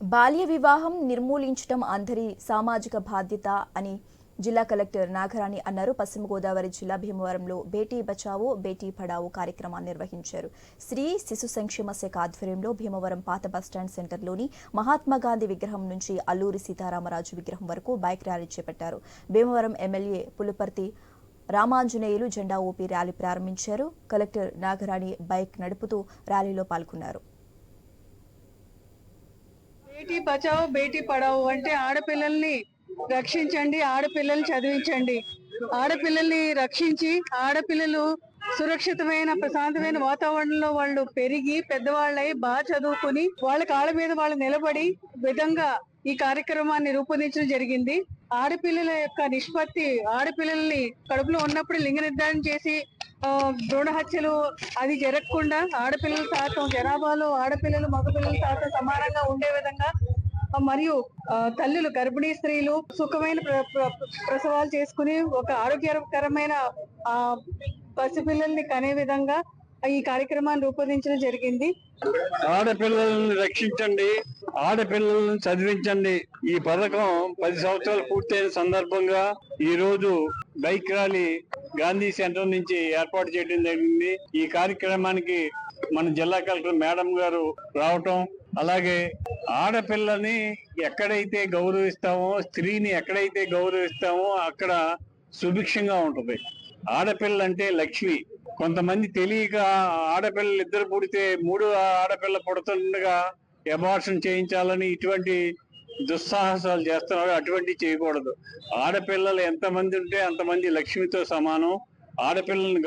బాల్య వివాహం నిర్మూలించడం అందరి సామాజిక బాధ్యత అని జిల్లా కలెక్టర్ నాగరాణి అన్నారు. పశ్చిమ గోదావరి జిల్లా భీమవరంలో బేటీ బచావో బేటీ పడావో కార్యక్రమాన్ని నిర్వహించారు. స్త్రీ శిశు సంక్షేమ శాఖ ఆధ్వర్యంలో భీమవరం పాత బస్టాండ్ సెంటర్లోని మహాత్మా గాంధీ విగ్రహం నుంచి అల్లూరి సీతారామరాజు విగ్రహం వరకు బైక్ ర్యాలీ చేపట్టారు. భీమవరం ఎమ్మెల్యే పులుపర్తి రామాంజనేయులు జెండా ఊపి ర్యాలీ ప్రారంభించారు. కలెక్టర్ నాగరాణి బైక్ నడుపుతూ ర్యాలీలో పాల్గొన్నారు. బేటీ బచావో బేటీ పడావో అంటే ఆడపిల్లల్ని రక్షించండి ఆడపిల్లల్ని చదివించండి. ఆడపిల్లల్ని రక్షించి ఆడపిల్లలు సురక్షితమైన ప్రశాంతమైన వాతావరణంలో వాళ్ళు పెరిగి పెద్దవాళ్ళై బాగా చదువుకుని వాళ్ళ కాళ్ళ మీద వాళ్ళు నిలబడి విధంగా ఈ కార్యక్రమాన్ని రూపొందించడం జరిగింది. ఆడపిల్లల యొక్క నిష్పత్తి ఆడపిల్లల్ని కడుపులో ఉన్నప్పుడు లింగ నిర్ధారణ చేసి భ్రూణ హత్యలు అది జరగకుండా ఆడపిల్లల శాతం జనాభాలో ఆడపిల్లలు మగపిల్లల శాతం సమానంగా ఉండే విధంగా మరియు తల్లులు గర్భిణీ స్త్రీలు సుఖమైన ప్ర- ప్రసవాలు చేసుకుని ఒక ఆరోగ్యకరమైన ఆ పసిపిల్లల్ని కనే విధంగా ఈ కార్యక్రమాన్ని రూపొందించడం జరిగింది. ఆడపిల్లలను రక్షించండి ఆడపిల్లలను చదివించండి. ఈ పథకం పది సంవత్సరాలు పూర్తయిన సందర్భంగా ఈ రోజు బైక్ ర్యాలీ గాంధీ సెంటర్ నుంచి ఏర్పాటు చేయడం జరిగింది. ఈ కార్యక్రమానికి మన జిల్లా కలెక్టర్ మేడం గారు రావటం అలాగే ఆడపిల్లని ఎక్కడైతే గౌరవిస్తామో స్త్రీని ఎక్కడైతే గౌరవిస్తామో అక్కడ సుభిక్షంగా ఉంటుంది. ఆడపిల్ల అంటే లక్ష్మి. కొంతమంది తెలియక ఆడపిల్లలు ఇద్దరు పుడితే మూడు ఆడపిల్ల పుడుతుండగా ఎబార్షన్ చేయించాలని ఇటువంటి దుస్సాహసాలు చేస్తున్నారు. అటువంటి చేయకూడదు. ఆడపిల్లలు ఎంతమంది ఉంటే అంతమంది లక్ష్మితో సమానం. ఆడపిల్లల్ని